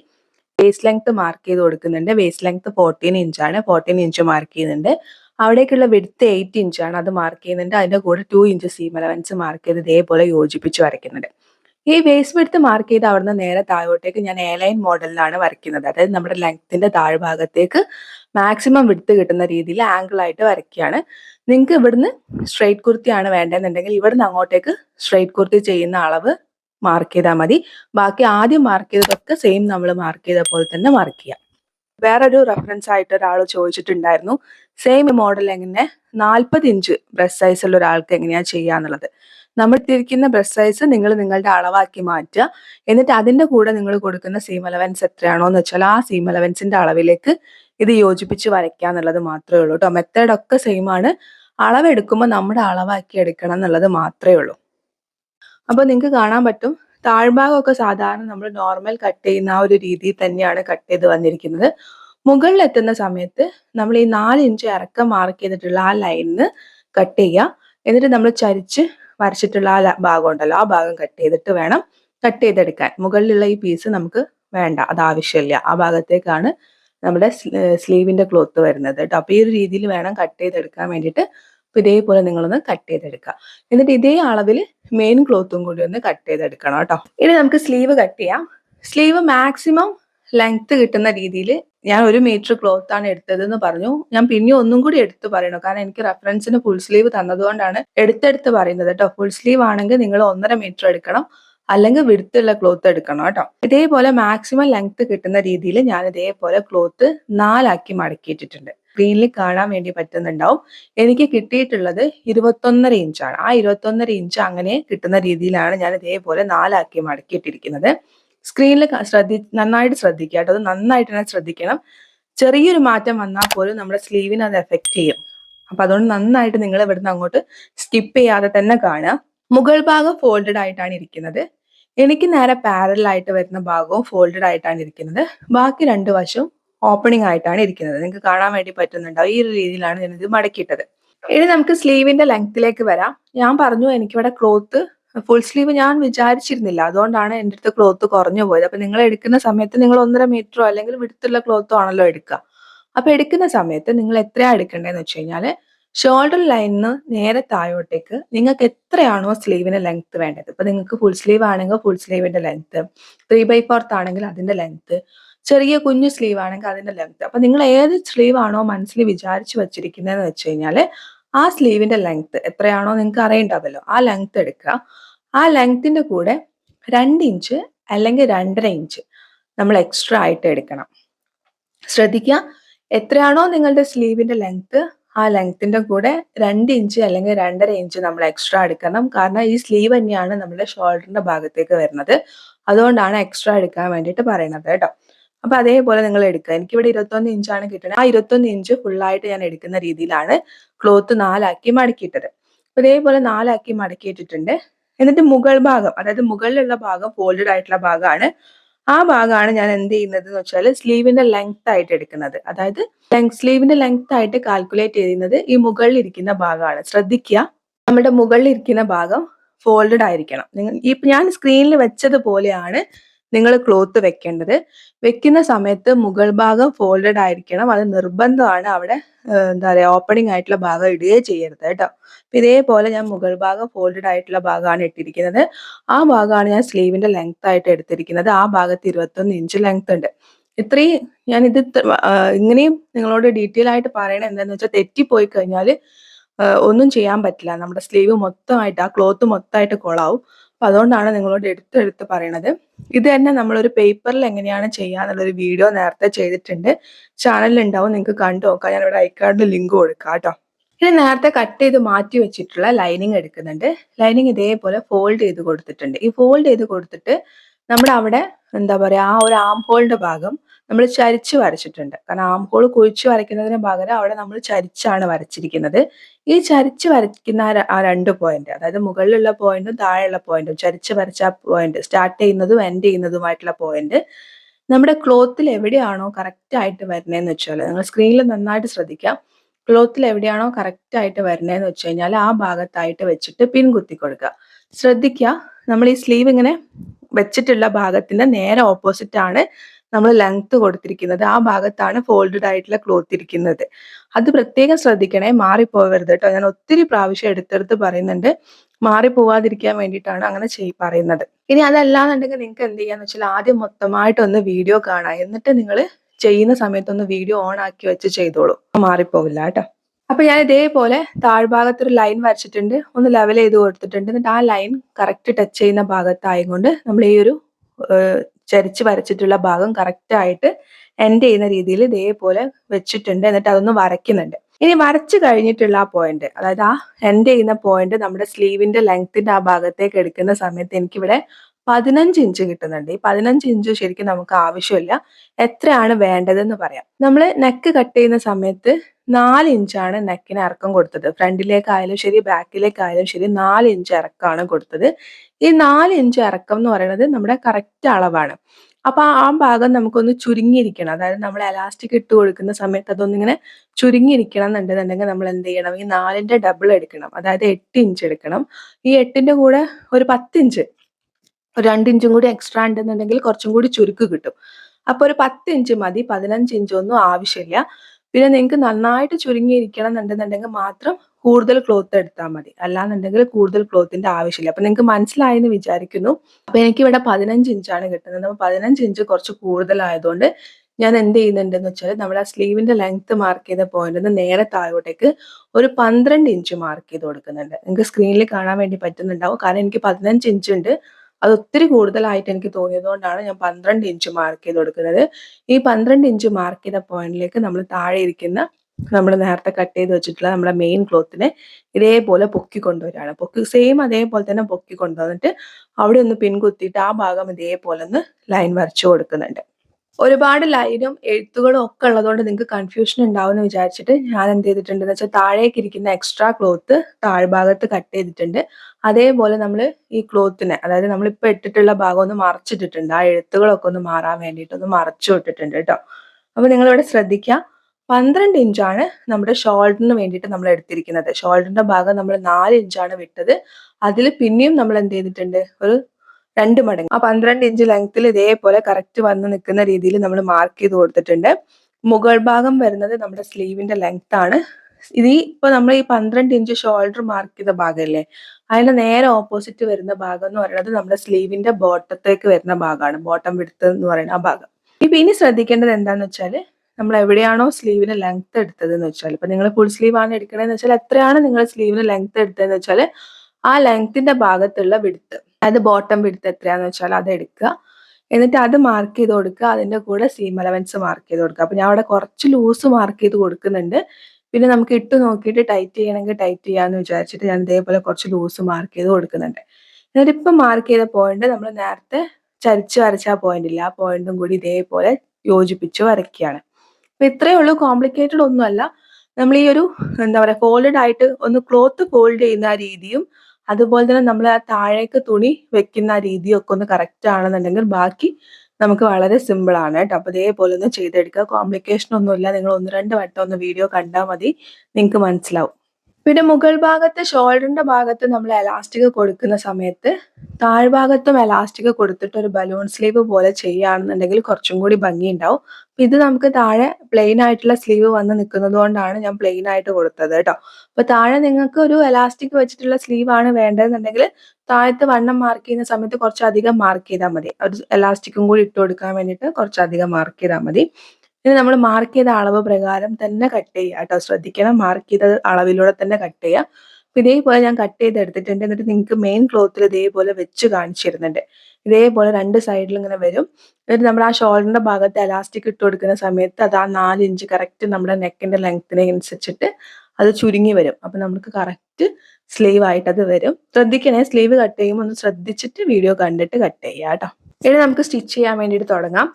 വേസ്റ്റ് ലെങ്ത് മാർക്ക് ചെയ്ത് കൊടുക്കുന്നുണ്ട്. വേസ്റ്റ് ലെങ്ത് ഫോർട്ടീൻ ഇഞ്ചാണ് ഫോർട്ടീൻ ഇഞ്ച് മാർക്ക് ചെയ്യുന്നുണ്ട്. അവിടേക്കുള്ള വിടുത്ത് എയ്റ്റ് ഇഞ്ചാണ് അത് മാർക്ക് ചെയ്യുന്നുണ്ട്. അതിന്റെ കൂടെ two inch seam allowance mark ചെയ്ത് ഇതേപോലെ യോജിപ്പിച്ച് വരയ്ക്കുന്നുണ്ട്. ഈ വേസ്റ്റ് എടുത്ത് മാർക്ക് ചെയ്ത് അവിടുന്ന് നേരെ താഴോട്ടേക്ക് ഞാൻ എയർലൈൻ മോഡലിലാണ് വരയ്ക്കുന്നത്. അതായത് നമ്മുടെ ലെങ്ത്തിന്റെ താഴ്ഭാഗത്തേക്ക് മാക്സിമം വിടുത്ത് കിട്ടുന്ന രീതിയിൽ ആംഗിൾ ആയിട്ട് വരയ്ക്കുകയാണ്. നിങ്ങൾക്ക് ഇവിടുന്ന് സ്ട്രെയിറ്റ് കുർത്തിയാണ് വേണ്ടതെന്നുണ്ടെങ്കിൽ ഇവിടുന്ന് അങ്ങോട്ടേക്ക് സ്ട്രെയിറ്റ് കുർത്തി ചെയ്യുന്ന അളവ് മാർക്ക് ചെയ്താൽ മതി. ബാക്കി ആദ്യം മാർക്ക് ചെയ്തതൊക്കെ സെയിം നമ്മൾ മാർക്ക് ചെയ്ത പോലെ തന്നെ മാർക്ക് ചെയ്യാം. വേറൊരു റെഫറൻസ് ആയിട്ട് ഒരാൾ ചോദിച്ചിട്ടുണ്ടായിരുന്നു. സെയിം മോഡൽ എങ്ങനെ നാൽപ്പത് ഇഞ്ച് ബ്രസ്റ്റ് സൈസുള്ള ഒരാൾക്ക് എങ്ങനെയാ ചെയ്യാന്നുള്ളത്. നമ്മൾ ബ്രസ്റ്റ് സൈസ് നിങ്ങൾ നിങ്ങളുടെ അളവാക്കി മാറ്റുക. എന്നിട്ട് അതിന്റെ കൂടെ നിങ്ങൾ കൊടുക്കുന്ന സീം അലവൻസ് എത്രയാണോ എന്ന് വെച്ചാൽ ആ സീം അലവൻസിന്റെ അളവിലേക്ക് ഇത് യോജിപ്പിച്ച് വരയ്ക്കുക എന്നുള്ളത് മാത്രമേ ഉള്ളൂ കേട്ടോ. മെത്തേഡൊക്കെ സെയിം ആണ്. അളവെടുക്കുമ്പോൾ നമ്മുടെ അളവാക്കി എടുക്കണം എന്നുള്ളത് മാത്രമേ ഉള്ളൂ. അപ്പോൾ നിങ്ങൾക്ക് കാണാൻ പറ്റും. താഴ്ഭാഗമൊക്കെ സാധാരണ നമ്മൾ നോർമൽ കട്ട് ചെയ്യുന്ന ആ ഒരു രീതിയിൽ തന്നെയാണ് കട്ട് ചെയ്ത് വന്നിരിക്കുന്നത്. മുകളിലെത്തുന്ന സമയത്ത് നമ്മൾ ഈ നാല് ഇഞ്ച് ഇറക്കം മാർക്ക് ചെയ്തിട്ടുള്ള ആ ലൈനിന് കട്ട് ചെയ്യുക. എന്നിട്ട് നമ്മൾ ചരിച്ച് വരച്ചിട്ടുള്ള ആ ഭാഗം ഉണ്ടല്ലോ ആ ഭാഗം കട്ട് ചെയ്തിട്ട് വേണം കട്ട് ചെയ്തെടുക്കാൻ. മുകളിലുള്ള ഈ പീസ് നമുക്ക് വേണ്ട അത് ആവശ്യമില്ല. ആ ഭാഗത്തേക്കാണ് നമ്മുടെ സ്ലീവിന്റെ ക്ലോത്ത് വരുന്നത് കേട്ടോ. അപ്പൊ ഈ ഒരു രീതിയിൽ വേണം കട്ട് ചെയ്തെടുക്കാൻ വേണ്ടിയിട്ട് അപ്പൊ ഇതേപോലെ നിങ്ങളൊന്ന് കട്ട് ചെയ്തെടുക്കുക എന്നിട്ട് ഇതേ അളവിൽ മെയിൻ ക്ലോത്തും കൂടി ഒന്ന് കട്ട് ചെയ്തെടുക്കണം കേട്ടോ. ഇനി നമുക്ക് സ്ലീവ് കട്ട് ചെയ്യാം. സ്ലീവ് മാക്സിമം ലെങ്ത് കിട്ടുന്ന രീതിയിൽ ഞാൻ ഒരു മീറ്റർ ക്ലോത്ത് ആണ് എടുത്തതെന്ന് പറഞ്ഞു. ഞാൻ പിന്നെ ഒന്നും കൂടി എടുത്തു പറയണു. കാരണം എനിക്ക് റെഫറൻസിന് ഫുൾ സ്ലീവ് തന്നതുകൊണ്ടാണ് എടുത്തെടുത്ത് പറയുന്നത് കേട്ടോ. ഫുൾ സ്ലീവ് ആണെങ്കിൽ നിങ്ങൾ ഒന്നര മീറ്റർ എടുക്കണം. അല്ലെങ്കിൽ വിടുത്തുള്ള ക്ലോത്ത് എടുക്കണം കേട്ടോ. ഇതേപോലെ മാക്സിമം ലെങ്ത് കിട്ടുന്ന രീതിയിൽ ഞാൻ ഇതേപോലെ ക്ലോത്ത് നാലാക്കി മടക്കിയിട്ടിട്ടുണ്ട്. സ്ക്രീനിൽ കാണാൻ വേണ്ടി പറ്റുന്നുണ്ടാവും. എനിക്ക് കിട്ടിയിട്ടുള്ളത് ഇരുപത്തൊന്നര ഇഞ്ചാണ് ആ ഇരുപത്തൊന്നര ഇഞ്ച് അങ്ങനെ കിട്ടുന്ന രീതിയിലാണ് ഞാൻ ഇതേപോലെ നാലാക്കി മടക്കിയിട്ടിരിക്കുന്നത്. സ്ക്രീനിൽ ശ്രദ്ധി നന്നായിട്ട് ശ്രദ്ധിക്കുക കേട്ടോ. അത് നന്നായിട്ട് തന്നെ ശ്രദ്ധിക്കണം. ചെറിയൊരു മാറ്റം വന്നാൽ പോലും നമ്മുടെ സ്ലീവിന് അത് എഫക്റ്റ് ചെയ്യും. അപ്പൊ അതുകൊണ്ട് നന്നായിട്ട് നിങ്ങൾ ഇവിടുന്ന് അങ്ങോട്ട് സ്കിപ്പ് ചെയ്യാതെ തന്നെ കാണുക. മുകൾ ഭാഗം ഫോൾഡഡ് ആയിട്ടാണ് ഇരിക്കുന്നത്. എനിക്ക് നേരെ പാരലായിട്ട് വരുന്ന ഭാഗവും ഫോൾഡഡ് ആയിട്ടാണ് ഇരിക്കുന്നത്. ബാക്കി രണ്ട് വശവും ഓപ്പണിംഗ് ആയിട്ടാണ് ഇരിക്കുന്നത്. നിങ്ങൾക്ക് കാണാൻ വേണ്ടി പറ്റുന്നുണ്ടാവും. ഈ ഒരു രീതിയിലാണ് ഞാനിത് മടക്കിയിട്ടത്. ഇനി നമുക്ക് സ്ലീവിന്റെ ലെങ്ത്തിലേക്ക് വരാം. ഞാൻ പറഞ്ഞു എനിക്കിവിടെ ക്ലോത്ത് ഫുൾ സ്ലീവ് ഞാൻ വിചാരിച്ചിരുന്നില്ല. അതുകൊണ്ടാണ് എന്റെ അടുത്ത് ക്ലോത്ത് കുറഞ്ഞു പോയത്. അപ്പൊ നിങ്ങൾ എടുക്കുന്ന സമയത്ത് നിങ്ങൾ ഒന്നര മീറ്ററോ അല്ലെങ്കിൽ വിടുത്തുള്ള ക്ലോത്തോ ആണല്ലോ എടുക്കുക. അപ്പൊ എടുക്കുന്ന സമയത്ത് നിങ്ങൾ എത്രയാണ് എടുക്കേണ്ടതെന്ന് വെച്ച് കഴിഞ്ഞാൽ ഷോൾഡർ ലൈനിന്ന് നേരെ താഴോട്ടേക്ക് നിങ്ങൾക്ക് എത്രയാണോ സ്ലീവിന് ലെങ്ത് വേണ്ടത്. ഇപ്പൊ നിങ്ങൾക്ക് ഫുൾ സ്ലീവ് ആണെങ്കിൽ ഫുൾ സ്ലീവിന്റെ ലെങ്ത് ത്രീ ബൈ ഫോർത്ത് ആണെങ്കിൽ അതിന്റെ ലെങ്ത് ചെറിയ കുഞ്ഞു സ്ലീവ് ആണെങ്കിൽ അതിന്റെ ലെങ്ത് അപ്പൊ നിങ്ങൾ ഏത് സ്ലീവ് ആണോ മനസ്സിൽ വിചാരിച്ചു വെച്ചിരിക്കുന്നതെന്ന് വെച്ച് കഴിഞ്ഞാൽ ആ സ്ലീവിന്റെ ലെങ്ത് എത്രയാണോ നിങ്ങൾക്ക് അറിയണ്ടാവല്ലോ. ആ ലെങ്ത് എടുക്കുക ആ ലെങ്ത്തിന്റെ കൂടെ രണ്ട് ഇഞ്ച് അല്ലെങ്കിൽ രണ്ടര ഇഞ്ച് നമ്മൾ എക്സ്ട്രാ ആയിട്ട് എടുക്കണം. ശ്രദ്ധിക്കുക എത്രയാണോ നിങ്ങളുടെ സ്ലീവിന്റെ ലെങ്ത് ആ ലെങ്ത്തിന്റെ കൂടെ രണ്ട് ഇഞ്ച് അല്ലെങ്കിൽ രണ്ടര ഇഞ്ച് നമ്മൾ എക്സ്ട്രാ എടുക്കണം. കാരണം ഈ സ്ലീവ് തന്നെയാണ് നമ്മുടെ ഷോൾഡറിന്റെ ഭാഗത്തേക്ക് വരുന്നത്. അതുകൊണ്ടാണ് എക്സ്ട്രാ എടുക്കാൻ വേണ്ടിയിട്ട് പറയുന്നത് കേട്ടോ. അപ്പൊ അതേപോലെ നിങ്ങൾ എടുക്കുക. എനിക്കിവിടെ ഇരുപത്തൊന്ന് ഇഞ്ചാണ് കിട്ടുന്നത് ആ ഇരുപത്തൊന്ന് ഇഞ്ച് ഫുള്ളായിട്ട് ഞാൻ എടുക്കുന്ന രീതിയിലാണ് ക്ലോത്ത് നാലാക്കി മടക്കിയിട്ടത്. ഇതേപോലെ നാലാക്കി മടക്കിയിട്ടിട്ടുണ്ട്. എന്നിട്ട് മുകൾ ഭാഗം അതായത് മുകളിലുള്ള ഭാഗം ഫോൾഡഡ് ആയിട്ടുള്ള ഭാഗമാണ്. ആ ഭാഗമാണ് ഞാൻ എന്ത് ചെയ്യുന്നത് എന്ന് വെച്ചാൽ സ്ലീവിന്റെ ലെങ്ത് ആയിട്ട് എടുക്കുന്നത്. അതായത് ലെങ്ത് സ്ലീവിന്റെ ലെങ്ത് ആയിട്ട് കാൽക്കുലേറ്റ് ചെയ്യുന്നത് ഈ മുകളിൽ ഇരിക്കുന്ന ഭാഗമാണ്. ശ്രദ്ധിക്കുക. നമ്മുടെ മുകളിൽ ഇരിക്കുന്ന ഭാഗം ഫോൾഡഡ് ആയിരിക്കണം. നിങ്ങൾ ഞാൻ സ്ക്രീനിൽ വെച്ചതുപോലെയാണ് നിങ്ങൾ ക്ലോത്ത് വെക്കേണ്ടത്. വെക്കുന്ന സമയത്ത് മുകൾ ഭാഗം ഫോൾഡഡ് ആയിരിക്കണം. അത് നിർബന്ധമാണ് അവിടെ എന്താ പറയുക ഓപ്പണിംഗ് ആയിട്ടുള്ള ഭാഗം ഇടുകയേ ചെയ്യരുത് കേട്ടോ. ഇതേപോലെ ഞാൻ മുകൾ ഭാഗം ഫോൾഡഡ് ആയിട്ടുള്ള ഭാഗമാണ് ഇട്ടിരിക്കുന്നത്. ആ ഭാഗമാണ് ഞാൻ സ്ലീവിന്റെ ലെങ്ത് ആയിട്ട് എടുത്തിരിക്കുന്നത്. ആ ഭാഗത്ത് ഇരുപത്തൊന്ന് ഇഞ്ച് ലെങ്ത് ഉണ്ട്. ഇത്രയും ഞാൻ ഇത് ഇങ്ങനെയും നിങ്ങളോട് ഡീറ്റെയിൽ ആയിട്ട് പറയണത് എന്താണെന്ന് വെച്ചാൽ തെറ്റിപ്പോയി കഴിഞ്ഞാൽ ഒന്നും ചെയ്യാൻ പറ്റില്ല. നമ്മുടെ സ്ലീവ് മൊത്തമായിട്ട് ആ ക്ലോത്ത് മൊത്തമായിട്ട് കൊളാവും. അപ്പൊ അതുകൊണ്ടാണ് നിങ്ങളോട് എടുത്തെടുത്ത് പറയണത്. ഇത് തന്നെ നമ്മളൊരു പേപ്പറിൽ എങ്ങനെയാണ് ചെയ്യാന്നുള്ളൊരു വീഡിയോ നേരത്തെ ചെയ്തിട്ടുണ്ട്. ചാനലിൽ ഉണ്ടാവും നിങ്ങൾക്ക് കണ്ടു നോക്കാം. ഞാൻ ഇവിടെ ഐക്കാർഡിൽ ലിങ്ക് കൊടുക്കാം കേട്ടോ. ഇനി നേരത്തെ കട്ട് ചെയ്ത് മാറ്റി വെച്ചിട്ടുള്ള ലൈനിങ് എടുക്കുന്നുണ്ട്. ലൈനിങ് ഇതേപോലെ ഫോൾഡ് ചെയ്ത് കൊടുത്തിട്ടുണ്ട്. ഈ ഫോൾഡ് ചെയ്ത് കൊടുത്തിട്ട് നമ്മുടെ അവിടെ എന്താ പറയാ ആ ഒരു ആം ഹോളിന്റെ ഭാഗം നമ്മൾ ചരിച്ച് വരച്ചിട്ടുണ്ട്. കാരണം ആം ഹോൾ കുഴിച്ച് വരയ്ക്കുന്നതിന് പകരം അവിടെ നമ്മൾ ചരിച്ചാണ് വരച്ചിരിക്കുന്നത്. ഈ ചരിച്ച് വരയ്ക്കുന്ന ആ രണ്ട് പോയിന്റ് അതായത് മുകളിലുള്ള പോയിന്റും താഴെയുള്ള പോയിന്റും ചരിച്ച് വരച്ച പോയിന്റ് സ്റ്റാർട്ട് ചെയ്യുന്നതും എൻഡ് ചെയ്യുന്നതുമായിട്ടുള്ള പോയിന്റ് നമ്മുടെ ക്ലോത്തിൽ എവിടെയാണോ കറക്റ്റ് ആയിട്ട് വരുന്നതെന്ന് വെച്ചാൽ നിങ്ങൾ സ്ക്രീനിൽ നന്നായിട്ട് ശ്രദ്ധിക്കാം. ക്ലോത്തിൽ എവിടെയാണോ കറക്റ്റ് ആയിട്ട് വരുന്നതെന്ന് വെച്ച് കഴിഞ്ഞാൽ ആ ഭാഗത്തായിട്ട് വെച്ചിട്ട് പിൻ കുത്തി കൊടുക്കുക. ശ്രദ്ധിക്കുക നമ്മൾ ഈ സ്ലീവ് ഇങ്ങനെ വെച്ചിട്ടുള്ള ഭാഗത്തിന്റെ നേരെ ഓപ്പോസിറ്റ് ആണ് നമ്മൾ ലെങ്ത് കൊടുത്തിരിക്കുന്നത്. ആ ഭാഗത്താണ് ഫോൾഡഡ് ആയിട്ടുള്ള ക്ലോത്ത് ഇരിക്കുന്നത്. അത് പ്രത്യേകം ശ്രദ്ധിക്കണേ മാറിപ്പോകരുത് കേട്ടോ. ഞാൻ ഒത്തിരി പ്രാവശ്യം എടുത്തെടുത്ത് പറയുന്നുണ്ട്. മാറിപ്പോവാതിരിക്കാൻ വേണ്ടിയിട്ടാണ് അങ്ങനെ ചെയ് പറയുന്നത്. ഇനി അതല്ലാന്നുണ്ടെങ്കിൽ നിങ്ങൾക്ക് എന്ത് ചെയ്യാന്ന് വെച്ചാൽ ആദ്യം മൊത്തമായിട്ടൊന്ന് വീഡിയോ കാണാം. എന്നിട്ട് നിങ്ങൾ ചെയ്യുന്ന സമയത്തൊന്ന് വീഡിയോ ഓൺ ആക്കി വെച്ച് ചെയ്തോളൂ. മാറിപ്പോവില്ല കേട്ടോ. അപ്പൊ ഞാൻ ഇതേപോലെ താഴ്ഭാഗത്ത് ഒരു ലൈൻ വരച്ചിട്ടുണ്ട്. ഒന്ന് ലെവൽ ചെയ്ത് കൊടുത്തിട്ടുണ്ട്. എന്നിട്ട് ആ ലൈൻ കറക്റ്റ് ടച്ച് ചെയ്യുന്ന ഭാഗത്തായതുകൊണ്ട് നമ്മൾ ഈ ഒരു ചരിച്ച് വരച്ചിട്ടുള്ള ഭാഗം കറക്റ്റ് ആയിട്ട് എൻഡ് ചെയ്യുന്ന രീതിയിൽ ഇതേപോലെ വെച്ചിട്ടുണ്ട്. എന്നിട്ട് അതൊന്ന് വരയ്ക്കുന്നുണ്ട്. ഇനി വരച്ചു കഴിഞ്ഞിട്ടുള്ള ആ പോയിന്റ് അതായത് ആ എൻഡ് ചെയ്യുന്ന പോയിന്റ് നമ്മുടെ സ്ലീവിന്റെ ലെങ്ത്തിന്റെ ആ ഭാഗത്തേക്ക് എടുക്കുന്ന സമയത്ത് എനിക്കിവിടെ പതിനഞ്ച് ഇഞ്ച് കിട്ടുന്നുണ്ട്. ഈ പതിനഞ്ച് ഇഞ്ച് ശരിക്കും നമുക്ക് ആവശ്യമില്ല. എത്രയാണ് വേണ്ടതെന്ന് പറയാം. നമ്മൾ നെക്ക് കട്ട് ചെയ്യുന്ന സമയത്ത് നാല് ഇഞ്ചാണ് നെക്കിന് ഇറക്കം കൊടുത്തത്. ഫ്രണ്ടിലേക്കായാലും ശരി ബാക്കിലേക്കായാലും ശരി നാല് ഇഞ്ച് ഇറക്കമാണ് കൊടുത്തത്. ഈ നാല് ഇഞ്ച് ഇറക്കം എന്ന് പറയുന്നത് നമ്മുടെ കറക്റ്റ് അളവാണ്. അപ്പൊ ആ ഭാഗം നമുക്കൊന്ന് ചുരുങ്ങിയിരിക്കണം. അതായത് നമ്മൾ എലാസ്റ്റിക് ഇട്ട് കൊടുക്കുന്ന സമയത്ത് അതൊന്നിങ്ങനെ ചുരുങ്ങിയിരിക്കണം എന്നുണ്ടെന്നുണ്ടെങ്കിൽ നമ്മൾ എന്ത് ചെയ്യണം? ഈ നാലിന്റെ ഡബിൾ എടുക്കണം. അതായത് എട്ട് ഇഞ്ച് എടുക്കണം. ഈ എട്ടിന്റെ കൂടെ ഒരു പത്ത് ഇഞ്ച് ഒരു രണ്ട് ഇഞ്ചും കൂടി എക്സ്ട്രാ ഉണ്ടെന്നുണ്ടെങ്കിൽ കുറച്ചും കൂടി ചുരുക്ക് കിട്ടും. അപ്പൊ ഒരു പത്ത് ഇഞ്ച് മതി പതിനഞ്ച് ഇഞ്ചൊന്നും ആവശ്യമില്ല. പിന്നെ നിങ്ങൾക്ക് നന്നായിട്ട് ചുരുങ്ങിയിരിക്കണം എന്നുണ്ടെന്നുണ്ടെങ്കിൽ മാത്രം കൂടുതൽ ക്ലോത്ത് എടുത്താൽ മതി. അല്ലാന്നുണ്ടെങ്കിൽ കൂടുതൽ ക്ലോത്തിന്റെ ആവശ്യമില്ല. അപ്പൊ നിങ്ങൾക്ക് മനസ്സിലായെന്ന് വിചാരിക്കുന്നു. അപ്പൊ എനിക്ക് ഇവിടെ പതിനഞ്ച് ഇഞ്ചാണ് കിട്ടുന്നത്. അപ്പൊ പതിനഞ്ച് ഇഞ്ച് കുറച്ച് കൂടുതലായതുകൊണ്ട് ഞാൻ എന്ത് ചെയ്യുന്നുണ്ടെന്ന് വെച്ചാൽ നമ്മൾ ആ സ്ലീവിന്റെ ലെങ്ത് മാർക്ക് ചെയ്ത പോയിന്റ് നേരെ താഴോട്ടേക്ക് ഒരു പന്ത്രണ്ട് ഇഞ്ച് മാർക്ക് ചെയ്ത് കൊടുക്കുന്നുണ്ട്. നിങ്ങൾക്ക് സ്ക്രീനിൽ കാണാൻ വേണ്ടി പറ്റുന്നുണ്ടാവും. കാരണം എനിക്ക് പതിനഞ്ച് ഇഞ്ച് ഉണ്ട്. അത് ഒത്തിരി കൂടുതലായിട്ട് എനിക്ക് തോന്നിയതുകൊണ്ടാണ് ഞാൻ പന്ത്രണ്ട് ഇഞ്ച് മാർക്ക് ചെയ്ത് കൊടുക്കുന്നത് ഈ പന്ത്രണ്ട് ഇഞ്ച് മാർക്ക് ചെയ്ത പോയിന്റിലേക്ക് നമ്മൾ താഴെ ഇരിക്കുന്ന നമ്മൾ നേരത്തെ കട്ട് ചെയ്ത് വെച്ചിട്ടുള്ള നമ്മുടെ മെയിൻ ക്ലോത്തിനെ ഇതേപോലെ പൊക്കി കൊണ്ടുവരികയാണ്. പൊക്കി സെയിം അതേപോലെ തന്നെ പൊക്കി കൊണ്ടുവന്നിട്ട് അവിടെ ഒന്ന് പിൻകുത്തിയിട്ട് ആ ഭാഗം ഇതേപോലെ ഒന്ന് ലൈൻ വരച്ചു കൊടുക്കുന്നുണ്ട്. ഒരുപാട് ലൈനും എഴുത്തുകളും ഒക്കെ ഉള്ളതുകൊണ്ട് നിങ്ങൾക്ക് കൺഫ്യൂഷൻ ഉണ്ടാവും എന്ന് വിചാരിച്ചിട്ട് ഞാൻ എന്ത് ചെയ്തിട്ടുണ്ട്? എന്ന് വെച്ചാൽ താഴേക്ക് ഇരിക്കുന്ന എക്സ്ട്രാ ക്ലോത്ത് താഴ്ഭാഗത്ത് കട്ട് ചെയ്തിട്ടുണ്ട്. അതേപോലെ നമ്മൾ ഈ ക്ലോത്തിനെ അതായത് നമ്മളിപ്പോൾ ഇട്ടിട്ടുള്ള ഭാഗം ഒന്ന് മറച്ചിട്ടിട്ടുണ്ട്. ആ എഴുത്തുകളൊക്കെ ഒന്ന് മാറാൻ വേണ്ടിയിട്ട് ഒന്ന് മറച്ചു വിട്ടിട്ടുണ്ട് കേട്ടോ. അപ്പൊ നിങ്ങളിവിടെ ശ്രദ്ധിക്കുക പന്ത്രണ്ട് ഇഞ്ചാണ് നമ്മുടെ ഷോൾഡറിന് വേണ്ടിയിട്ട് നമ്മൾ എടുത്തിരിക്കുന്നത്. ഷോൾഡറിന്റെ ഭാഗം നമ്മൾ നാല് ഇഞ്ചാണ് വിട്ടത്. അതിൽ പിന്നെയും നമ്മൾ എന്ത് ചെയ്തിട്ടുണ്ട്? ഒരു രണ്ട് മടങ്ങ്. ആ പന്ത്രണ്ട് ഇഞ്ച് ലെങ്ത്തിൽ ഇതേപോലെ കറക്റ്റ് വന്ന് നിൽക്കുന്ന രീതിയിൽ നമ്മൾ മാർക്ക് ചെയ്ത് കൊടുത്തിട്ടുണ്ട്. മുകൾ ഭാഗം വരുന്നത് നമ്മുടെ സ്ലീവിന്റെ ലെങ്ത് ആണ്. ഇത് ഇപ്പൊ നമ്മൾ ഈ പന്ത്രണ്ട് ഇഞ്ച് ഷോൾഡർ മാർക്ക് ചെയ്ത ഭാഗമല്ലേ അതിന്റെ നേരെ ഓപ്പോസിറ്റ് വരുന്ന ഭാഗം എന്ന് പറയുന്നത് നമ്മുടെ സ്ലീവിന്റെ ബോട്ടത്തേക്ക് വരുന്ന ഭാഗമാണ്. ബോട്ടം വിടുത്ത് എന്ന് പറയുന്ന ആ ഭാഗം. ഇപ്പൊ ഇനി ശ്രദ്ധിക്കേണ്ടത് എന്താന്ന് വെച്ചാൽ നമ്മൾ എവിടെയാണോ സ്ലീവിന് ലെങ്ത് എടുത്തത് എന്ന് വെച്ചാൽ ഇപ്പൊ നിങ്ങൾ ഫുൾ സ്ലീവ് ആണ് എടുക്കണതെന്ന് വെച്ചാൽ എത്രയാണ് നിങ്ങൾ സ്ലീവിന് ലെങ്ത് എടുത്തതെന്ന് വെച്ചാൽ ആ ലെങ്ത്തിന്റെ ഭാഗത്തുള്ള വിടുത്ത് അത് ബോട്ടം വിടുത്ത് എത്രയാന്ന് വെച്ചാൽ അത് എടുക്കുക. എന്നിട്ട് അത് മാർക്ക് ചെയ്ത് കൊടുക്കുക. അതിന്റെ കൂടെ സീം അലവൻസ് മാർക്ക് ചെയ്ത് കൊടുക്കുക. അപ്പൊ ഞാൻ അവിടെ കുറച്ച് ലൂസ് മാർക്ക് ചെയ്ത് കൊടുക്കുന്നുണ്ട്. പിന്നെ നമുക്ക് ഇട്ട് നോക്കിയിട്ട് ടൈറ്റ് ചെയ്യണമെങ്കിൽ ടൈറ്റ് ചെയ്യാന്ന് വിചാരിച്ചിട്ട് ഞാൻ ഇതേപോലെ കുറച്ച് ലൂസ് മാർക്ക് ചെയ്ത് കൊടുക്കുന്നുണ്ട്. എന്നിട്ട് ഇപ്പം മാർക്ക് ചെയ്ത പോയിന്റ് നമ്മൾ നേരത്തെ ചരിച്ച് വരച്ച ആ പോയിന്റ് ഇല്ല? ആ പോയിന്റും കൂടി ഇതേപോലെ യോജിപ്പിച്ച് വരയ്ക്കുകയാണ്. അപ്പൊ ഇത്രയേ ഉള്ളൂ. കോംപ്ലിക്കേറ്റഡ് ഒന്നുമല്ല. നമ്മൾ ഈ ഒരു എന്താ പറയാ ഫോൾഡ് ആയിട്ട് ഒന്ന് ക്ലോത്ത് ഫോൾഡ് ചെയ്യുന്ന ആ രീതിയും അതുപോലെ തന്നെ നമ്മൾ ആ താഴേക്ക് തുണി വെക്കുന്ന രീതിയൊക്കെ ഒന്ന് കറക്റ്റ് ആണെന്നുണ്ടെങ്കിൽ ബാക്കി നമുക്ക് വളരെ സിമ്പിൾ ആണ് കേട്ടോ. അപ്പൊ ഇതേപോലെ ഒന്ന് ചെയ്തെടുക്കുക. കോംപ്ലിക്കേഷൻ ഒന്നുമില്ല. നിങ്ങൾ ഒന്ന് രണ്ട് വട്ടം ഒന്ന് വീഡിയോ കണ്ടാൽ മതി. നിങ്ങൾക്ക് മനസ്സിലാവും. പിന്നെ മുകൾ ഭാഗത്ത് ഷോൾഡറിന്റെ ഭാഗത്ത് നമ്മൾ എലാസ്റ്റിക് കൊടുക്കുന്ന സമയത്ത് താഴ്ഭാഗത്തും എലാസ്റ്റിക് കൊടുത്തിട്ട് ഒരു ബലൂൺ സ്ലീവ് പോലെ ചെയ്യുകയാണെന്നുണ്ടെങ്കിൽ കുറച്ചും കൂടി ഭംഗിയുണ്ടാവും. അപ്പൊ ഇത് നമുക്ക് താഴെ പ്ലെയിൻ ആയിട്ടുള്ള സ്ലീവ് വന്ന് നിൽക്കുന്നത് കൊണ്ടാണ് ഞാൻ പ്ലെയിൻ ആയിട്ട് കൊടുത്തത് കേട്ടോ. അപ്പൊ താഴെ നിങ്ങൾക്ക് ഒരു എലാസ്റ്റിക് വെച്ചിട്ടുള്ള സ്ലീവ് ആണ് വേണ്ടതെന്നുണ്ടെങ്കിൽ താഴത്ത് വണ്ണം മാർക്ക് ചെയ്യുന്ന സമയത്ത് കുറച്ചധികം മാർക്ക് ചെയ്താൽ മതി. ഒരു എലാസ്റ്റിക്കും കൂടി ഇട്ട് കൊടുക്കാൻ വേണ്ടിയിട്ട് കുറച്ചധികം മാർക്ക് ചെയ്താൽ മതി. ഇനി നമ്മൾ മാർക്ക് ചെയ്ത അളവ് പ്രകാരം തന്നെ കട്ട് ചെയ്യുക കേട്ടോ. ശ്രദ്ധിക്കണം മാർക്ക് ചെയ്ത അളവിലൂടെ തന്നെ കട്ട് ചെയ്യുക. അപ്പൊ ഇതേപോലെ ഞാൻ കട്ട് ചെയ്ത് എടുത്തിട്ടുണ്ട് എന്നിട്ട് നിങ്ങൾക്ക് മെയിൻ ക്ലോത്തിൽ ഇതേപോലെ വെച്ച് കാണിച്ചു തരുന്നുണ്ട് ഇതേപോലെ രണ്ട് സൈഡിൽ ഇങ്ങനെ വരും. എന്നിട്ട് നമ്മൾ ആ ഷോൾഡറിന്റെ ഭാഗത്ത് എലാസ്റ്റിക് ഇട്ട് കൊടുക്കുന്ന സമയത്ത് അത് ആ നാല് ഇഞ്ച് കറക്റ്റ് നമ്മുടെ നെക്കിന്റെ ലെങ്ത്തിനെ അനുസരിച്ചിട്ട് അത് ചുരുങ്ങി വരും. അപ്പൊ നമുക്ക് കറക്റ്റ് സ്ലീവ് ആയിട്ട് അത് വരും. ശ്രദ്ധിക്കണേ സ്ലീവ് കട്ട് ചെയ്യുമ്പോൾ ഒന്ന് ശ്രദ്ധിച്ചിട്ട് വീഡിയോ കണ്ടിട്ട് കട്ട് ചെയ്യുക കേട്ടോ. ഇനി നമുക്ക് സ്റ്റിച്ച് ചെയ്യാൻ വേണ്ടിയിട്ട് തുടങ്ങാം.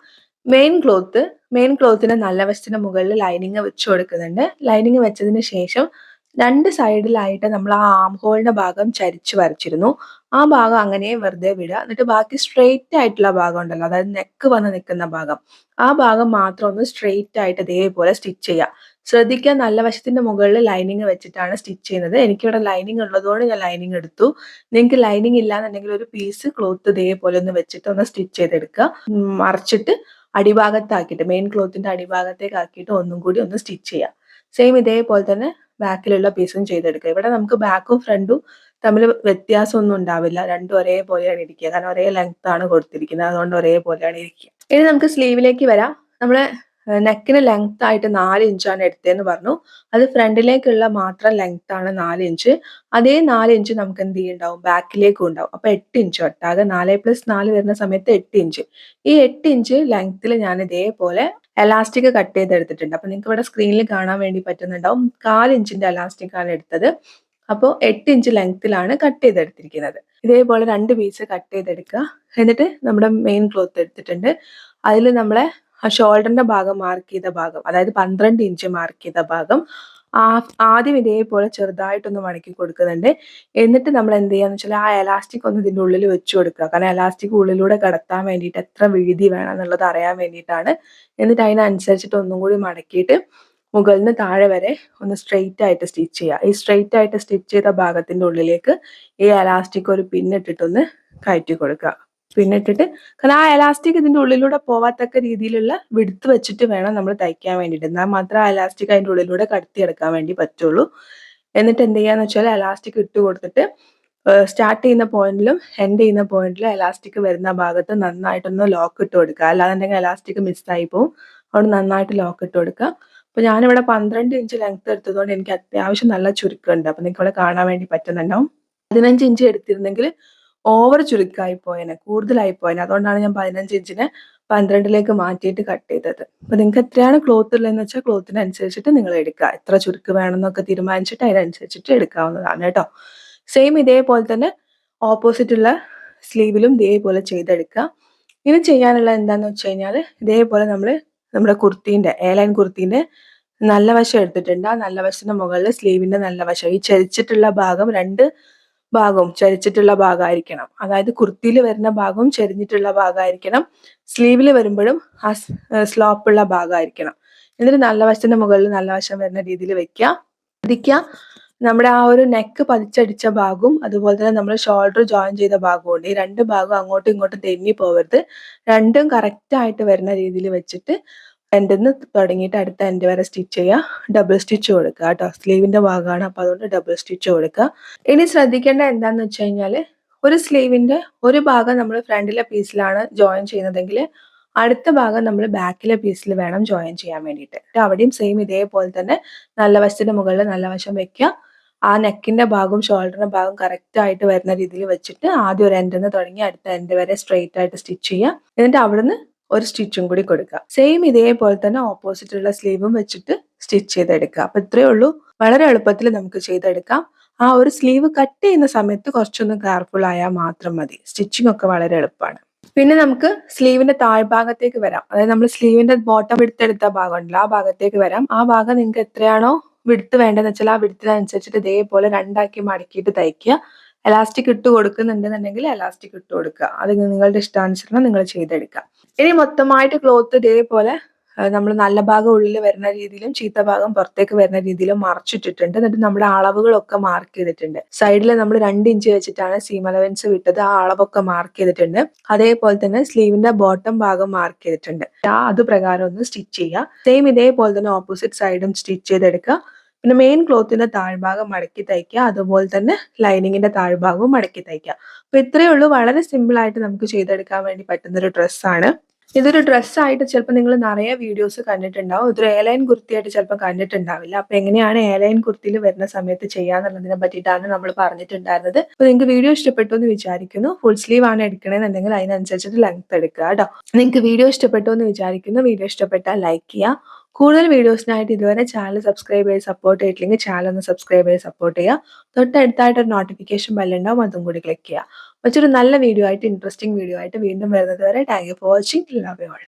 മെയിൻ ക്ലോത്ത് മെയിൻ ക്ലോത്തിന് നല്ല വശത്തിന് മുകളിൽ ലൈനിങ് വെച്ച് കൊടുക്കുന്നുണ്ട്. ലൈനിങ് വെച്ചതിന് ശേഷം രണ്ട് സൈഡിലായിട്ട് നമ്മൾ ആ ആം ഹോളിന്റെ ഭാഗം ചരിച്ചു വരച്ചിരുന്നു. ആ ഭാഗം അങ്ങനെ വെറുതെ വിടുക. എന്നിട്ട് ബാക്കി സ്ട്രെയിറ്റ് ആയിട്ടുള്ള ഭാഗം ഉണ്ടല്ലോ അതായത് നെക്ക് വന്ന് നിൽക്കുന്ന ഭാഗം. ആ ഭാഗം മാത്രം ഒന്ന് സ്ട്രെയിറ്റ് ആയിട്ട് ഇതേപോലെ സ്റ്റിച്ച് ചെയ്യുക. ശ്രദ്ധിക്കുക നല്ല വശത്തിന്റെ മുകളിൽ ലൈനിങ് വെച്ചിട്ടാണ് സ്റ്റിച്ച് ചെയ്യുന്നത്. എനിക്കിവിടെ ലൈനിങ് ഉള്ളതുകൊണ്ട് ഞാൻ ലൈനിങ് എടുത്തു. നിങ്ങൾക്ക് ലൈനിങ് ഇല്ലാന്നുണ്ടെങ്കിൽ ഒരു പീസ് ക്ലോത്ത് ഇതേപോലെ ഒന്ന് വെച്ചിട്ട് ഒന്ന് സ്റ്റിച്ച് ചെയ്തെടുക്കുക. മറിച്ചിട്ട് അടിഭാഗത്താക്കിയിട്ട് മെയിൻ ക്ലോത്തിന്റെ അടിഭാഗത്തേക്ക് ആക്കിയിട്ട് ഒന്നും കൂടി ഒന്ന് സ്റ്റിച്ച് ചെയ്യുക സെയിം ഇതേപോലെ തന്നെ ബാക്കിലുള്ള പീസും ചെയ്തെടുക്കുക ഇവിടെ നമുക്ക് ബാക്കും ഫ്രണ്ടും തമ്മിൽ വ്യത്യാസമൊന്നും ഉണ്ടാവില്ല. രണ്ടും ഒരേപോലെയാണ് ഇരിക്കുക. കാരണം ഒരേ ലെങ്ത് ആണ് കൊടുത്തിരിക്കുന്നത്. അതുകൊണ്ട് ഒരേപോലെയാണ് ഇരിക്കുക. ഇനി നമുക്ക് സ്ലീവിലേക്ക് വരാം. നമ്മളെ നെക്കിന് ലെങ്ത് ആയിട്ട് നാല് ഇഞ്ചാണ് എടുത്തതെന്ന് പറഞ്ഞു. അത് ഫ്രണ്ടിലേക്കുള്ള മാത്രം ലെങ്ത് ആണ് നാല് ഇഞ്ച് അതേ നാല് ഇഞ്ച് നമുക്ക് എന്ത് ചെയ്യുണ്ടാവും? ബാക്കിലേക്കും ഉണ്ടാവും. അപ്പൊ എട്ട് ഇഞ്ച് ഒട്ടാകെ നാല് പ്ലസ് നാല് വരുന്ന സമയത്ത് എട്ട് ഇഞ്ച് ഈ എട്ട് ഇഞ്ച് ലെങ്ത്തിൽ ഞാൻ ഇതേപോലെ എലാസ്റ്റിക് കട്ട് ചെയ്തെടുത്തിട്ടുണ്ട്. അപ്പൊ നിങ്ങൾക്ക് ഇവിടെ സ്ക്രീനിൽ കാണാൻ വേണ്ടി പറ്റുന്നുണ്ടാവും. കാൽ എലാസ്റ്റിക് ആണ് എടുത്തത്. അപ്പോൾ എട്ട് ഇഞ്ച് ലെങ്ത്തിലാണ് കട്ട് ചെയ്തെടുത്തിരിക്കുന്നത്. ഇതേപോലെ രണ്ട് പീസ് കട്ട് ചെയ്തെടുക്കുക. എന്നിട്ട് നമ്മുടെ മെയിൻ ക്ലോത്ത് എടുത്തിട്ടുണ്ട്. അതിൽ നമ്മളെ ആ ഷോൾഡറിന്റെ ഭാഗം മാർക്ക് ചെയ്ത ഭാഗം അതായത് പന്ത്രണ്ട് ഇഞ്ച് മാർക്ക് ചെയ്ത ഭാഗം ആദ്യം ഇതേപോലെ ചെറുതായിട്ടൊന്ന് മടക്കി കൊടുക്കുന്നുണ്ട്. എന്നിട്ട് നമ്മൾ എന്ത് ചെയ്യാന്ന് വെച്ചാൽ ആ എലാസ്റ്റിക് ഒന്ന് ഇതിന്റെ ഉള്ളിൽ വെച്ച് കൊടുക്കുക. കാരണം എലാസ്റ്റിക് ഉള്ളിലൂടെ കടത്താൻ വേണ്ടിയിട്ട് എത്ര വീതി വേണം എന്നുള്ളത് അറിയാൻ വേണ്ടിയിട്ടാണ്. എന്നിട്ട് അതിനനുസരിച്ചിട്ട് ഒന്നും കൂടി മടക്കിയിട്ട് മുകളിൽ നിന്ന് താഴെ വരെ ഒന്ന് സ്ട്രെയിറ്റ് ആയിട്ട് സ്റ്റിച്ച് ചെയ്യുക. ഈ സ്ട്രെയിറ്റ് ആയിട്ട് സ്റ്റിച്ച് ചെയ്ത ഭാഗത്തിന്റെ ഉള്ളിലേക്ക് ഈ എലാസ്റ്റിക് ഒരു പിന്നിട്ടിട്ടൊന്ന് കയറ്റി കൊടുക്കുക. പിന്നിട്ടിട്ട് കാരണം ആ എലാസ്റ്റിക് ഇതിന്റെ ഉള്ളിലൂടെ പോവാത്തക്ക രീതിയിലുള്ള വിടുത്ത് വെച്ചിട്ട് വേണം നമ്മൾ തയ്ക്കാൻ വേണ്ടിയിട്ട്. എന്നാൽ മാത്രം ആ എലാസ്റ്റിക് അതിന്റെ ഉള്ളിലൂടെ കടത്തിയെടുക്കാൻ വേണ്ടി പറ്റുള്ളൂ. എന്നിട്ട് എന്ത് ചെയ്യാന്ന് വെച്ചാൽ എലാസ്റ്റിക് ഇട്ട് കൊടുത്തിട്ട് സ്റ്റാർട്ട് ചെയ്യുന്ന പോയിന്റിലും എൻഡ് ചെയ്യുന്ന പോയിന്റിലും എലാസ്റ്റിക് വരുന്ന ഭാഗത്ത് നന്നായിട്ടൊന്ന് ലോക്ക് ഇട്ട് കൊടുക്കുക. അല്ലാന്നുണ്ടെങ്കിൽ എലാസ്റ്റിക് മിസ്സായി പോകും അതുകൊണ്ട് നന്നായിട്ട് ലോക്ക് ഇട്ട് കൊടുക്കുക. അപ്പൊ ഞാനിവിടെ പന്ത്രണ്ട് ഇഞ്ച് ലെങ്ത് എടുത്തതുകൊണ്ട് എനിക്ക് അത്യാവശ്യം നല്ല ചുരുക്കമുണ്ട്. അപ്പൊ നിങ്ങൾക്ക് ഇവിടെ കാണാൻ വേണ്ടി പറ്റുന്നുണ്ടാവും. പതിനഞ്ച് ഇഞ്ച് എടുത്തിരുന്നെങ്കിൽ ഓവർ ചുരുക്കമായി പോയേനെ കൂടുതലായി പോയേനെ. അതുകൊണ്ടാണ് ഞാൻ പതിനഞ്ച് ഇഞ്ചിന് പന്ത്രണ്ടിലേക്ക് മാറ്റിയിട്ട് കട്ട് ചെയ്തത്. അപ്പൊ നിങ്ങൾക്ക് എത്രയാണ് ക്ലോത്ത് ഉള്ളതെന്ന് വെച്ചാൽ ക്ലോത്തിനനുസരിച്ചിട്ട് നിങ്ങൾ എടുക്കുക എത്ര ചുരുക്ക് വേണമെന്നൊക്കെ തീരുമാനിച്ചിട്ട് അതിനനുസരിച്ചിട്ട് എടുക്കാവുന്നതാണ് കേട്ടോ. സെയിം ഇതേപോലെ തന്നെ ഓപ്പോസിറ്റ് ഉള്ള സ്ലീവിലും ഇതേപോലെ ചെയ്തെടുക്കുക ഇനി ചെയ്യാനുള്ള എന്താന്ന് വെച്ച് കഴിഞ്ഞാൽ ഇതേപോലെ നമ്മൾ നമ്മുടെ കുർത്തീന്റെ എയർലൈൻ കുർത്തീന്റെ നല്ല വശം എടുത്തിട്ടുണ്ട്. ആ നല്ല വശത്തിന്റെ മുകളിൽ സ്ലീവിന്റെ നല്ല വശം. ഈ ചരിച്ചിട്ടുള്ള ഭാഗം രണ്ട് ഭാഗവും ചരിച്ചിട്ടുള്ള ഭാഗമായിരിക്കണം. അതായത് കുർത്തിയിൽ വരുന്ന ഭാഗവും ചരിഞ്ഞിട്ടുള്ള ഭാഗമായിരിക്കണം. സ്ലീവിൽ വരുമ്പോഴും ആ സ്ലോപ്പുള്ള ഭാഗമായിരിക്കണം. എന്നിട്ട് നല്ല വശത്തിന്റെ മുകളിൽ നല്ല വശം വരുന്ന രീതിയിൽ വെക്കുക. ശ്രദ്ധിക്കുക നമ്മുടെ ആ ഒരു നെക്ക് പതിച്ചടിച്ച ഭാഗവും അതുപോലെ തന്നെ നമ്മൾ ഷോൾഡർ ജോയിൻ ചെയ്ത ഭാഗമുണ്ട് ഈ രണ്ട് ഭാഗവും അങ്ങോട്ടും ഇങ്ങോട്ടും തെന്നി പോകരുത് രണ്ടും കറക്റ്റ് ആയിട്ട് വരുന്ന രീതിയിൽ വെച്ചിട്ട് എൻഡിൽ നിന്ന് തുടങ്ങിയിട്ട് അടുത്ത എന്റെ വരെ സ്റ്റിച്ച് ചെയ്യുക ഡബിൾ സ്റ്റിച്ച് കൊടുക്കുക കേട്ടോ. സ്ലീവിന്റെ ഭാഗമാണ്. അപ്പോൾ അതുകൊണ്ട് ഡബിൾ സ്റ്റിച്ച് കൊടുക്കുക. ഇനി ശ്രദ്ധിക്കേണ്ട എന്താണെന്ന് വെച്ച് കഴിഞ്ഞാൽ ഒരു സ്ലീവിന്റെ ഒരു ഭാഗം നമ്മൾ ഫ്രണ്ടിലെ പീസിലാണ് ജോയിൻ ചെയ്യുന്നതെങ്കിൽ അടുത്ത ഭാഗം നമ്മൾ ബാക്കിലെ പീസിൽ വേണം ജോയിൻ ചെയ്യാൻ വേണ്ടിയിട്ട്. അവിടെയും സെയിം ഇതേപോലെ തന്നെ നല്ല വശത്തിന്റെ മുകളിൽ നല്ല വശം വെക്കുക. ആ നെക്കിന്റെ ഭാഗവും ഷോൾഡറിന്റെ ഭാഗവും കറക്റ്റ് ആയിട്ട് വരുന്ന രീതിയിൽ വെച്ചിട്ട് ആദ്യം ഒരു എന്റെ നിന്ന് തുടങ്ങി അടുത്ത എൻഡ് വരെ സ്ട്രെയിറ്റ് ആയിട്ട് സ്റ്റിച്ച് ചെയ്യുക. എന്നിട്ട് അവിടുന്ന് ഒരു സ്റ്റിച്ചും കൂടി കൊടുക്കുക. സെയിം ഇതേപോലെ തന്നെ ഓപ്പോസിറ്റ് ഉള്ള സ്ലീവും വെച്ചിട്ട് സ്റ്റിച്ച് ചെയ്തെടുക്കുക. അപ്പൊ ഇത്രയേ ഉള്ളൂ. വളരെ എളുപ്പത്തിൽ നമുക്ക് ചെയ്തെടുക്കാം. ആ ഒരു സ്ലീവ് കട്ട് ചെയ്യുന്ന സമയത്ത് കുറച്ചൊന്ന് കെയർഫുൾ ആയാൽ മാത്രം മതി. സ്റ്റിച്ചിങ് ഒക്കെ വളരെ എളുപ്പമാണ്. പിന്നെ നമുക്ക് സ്ലീവിന്റെ താഴ്ഭാഗത്തേക്ക് വരാം. അതായത് നമ്മൾ സ്ലീവിന്റെ ബോട്ടം എടുത്തെടുത്ത ഭാഗം ഉണ്ടല്ലോ ആ ഭാഗത്തേക്ക് വരാം. ആ ഭാഗം നിങ്ങൾക്ക് എത്രയാണോ വിടുത്ത് വേണ്ടതെന്ന് വെച്ചാൽ ആ വിടുത്തിനനുസരിച്ചിട്ട് ഇതേപോലെ രണ്ടാക്കി മടക്കിയിട്ട് തയ്ക്കുക. എലാസ്റ്റിക് ഇട്ട് കൊടുക്കുന്നുണ്ടെന്നുണ്ടെങ്കിൽ എലാസ്റ്റിക് ഇട്ട് കൊടുക്കുക. അത് നിങ്ങളുടെ ഇഷ്ടാനുസരണം നിങ്ങൾ ചെയ്തെടുക്കുക. ഇനി മൊത്തമായിട്ട് ക്ലോത്ത് ഇതേപോലെ നമ്മൾ നല്ല ഭാഗം ഉള്ളിൽ വരുന്ന രീതിയിലും ചീത്ത ഭാഗം പുറത്തേക്ക് വരുന്ന രീതിയിലും മറച്ചിട്ടിട്ടുണ്ട്. എന്നിട്ട് നമ്മുടെ അളവുകളൊക്കെ മാർക്ക് ചെയ്തിട്ടുണ്ട്. സൈഡിൽ നമ്മൾ രണ്ട് ഇഞ്ച് വെച്ചിട്ടാണ് സീം അലവൻസ് വിട്ടത് ആ അളവൊക്കെ മാർക്ക് ചെയ്തിട്ടുണ്ട്. അതേപോലെ തന്നെ സ്ലീവിന്റെ ബോട്ടം ഭാഗം മാർക്ക് ചെയ്തിട്ടുണ്ട്. ആ അത് പ്രകാരം ഒന്ന് സ്റ്റിച്ച് ചെയ്യുക. സെയിം ഇതേപോലെ തന്നെ ഓപ്പോസിറ്റ് സൈഡും സ്റ്റിച്ച് ചെയ്തെടുക്കുക. പിന്നെ മെയിൻ ക്ലോത്തിന്റെ താഴ്ഭാഗം മടക്കി തയ്ക്കുക അതുപോലെ തന്നെ ലൈനിങ്ങിന്റെ താഴ്ഭാഗവും മടക്കി തയ്ക്കുക. അപ്പൊ ഇത്രയേ ഉള്ളൂ. വളരെ സിമ്പിൾ ആയിട്ട് നമുക്ക് ചെയ്തെടുക്കാൻ വേണ്ടി പറ്റുന്ന ഒരു ഡ്രസ്സാണ് ഇതൊരു ഡ്രസ്സായിട്ട് ചിലപ്പോൾ നിങ്ങൾ നിറയെ വീഡിയോസ് കണ്ടിട്ടുണ്ടാവും. ഇതൊരു എയർലൈൻ കുർത്തിയായിട്ട് ചിലപ്പോൾ കണ്ടിട്ടുണ്ടാവില്ല. അപ്പൊ എങ്ങനെയാണ് എയർലൈൻ കുർത്തിയിൽ വരുന്ന സമയത്ത് ചെയ്യാന്നുള്ളതിനെ പറ്റിയിട്ടാണ് നമ്മൾ പറഞ്ഞിട്ടുണ്ടായിരുന്നത്. അപ്പൊ നിങ്ങൾക്ക് വീഡിയോ ഇഷ്ടപ്പെട്ടു എന്ന് വിചാരിക്കുന്നു. ഫുൾ സ്ലീവ് ആണ് എടുക്കണമെന്നുണ്ടെങ്കിൽ അതിനനുസരിച്ചിട്ട് ലെങ്ത് എടുക്കുക കേട്ടോ. നിങ്ങൾക്ക് വീഡിയോ ഇഷ്ടപ്പെട്ടു എന്ന് വിചാരിക്കുന്നു. വീഡിയോ ഇഷ്ടപ്പെട്ടാൽ ലൈക്ക് ചെയ്യുക. കൂടുതൽ വീഡിയോസിനായിട്ട് ഇതുവരെ ചാനൽ സബ്സ്ക്രൈബ് ചെയ്ത് സപ്പോർട്ട് ചെയ്തിട്ടില്ലെങ്കിൽ ചാനൽ ഒന്ന് സബ്സ്ക്രൈബ് ചെയ്ത് സപ്പോർട്ട് ചെയ്യുക. തൊട്ടടുത്തായിട്ട് ഒരു നോട്ടിഫിക്കേഷൻ ബെല്ലുണ്ടാവും അതും കൂടി ക്ലിക്ക് ചെയ്യുക. മറ്റൊരു നല്ല വീഡിയോ ആയിട്ട് ഇൻട്രസ്റ്റിംഗ് വീഡിയോ ആയിട്ട് വീണ്ടും വരുന്നത് വരെ thank you for watching love you all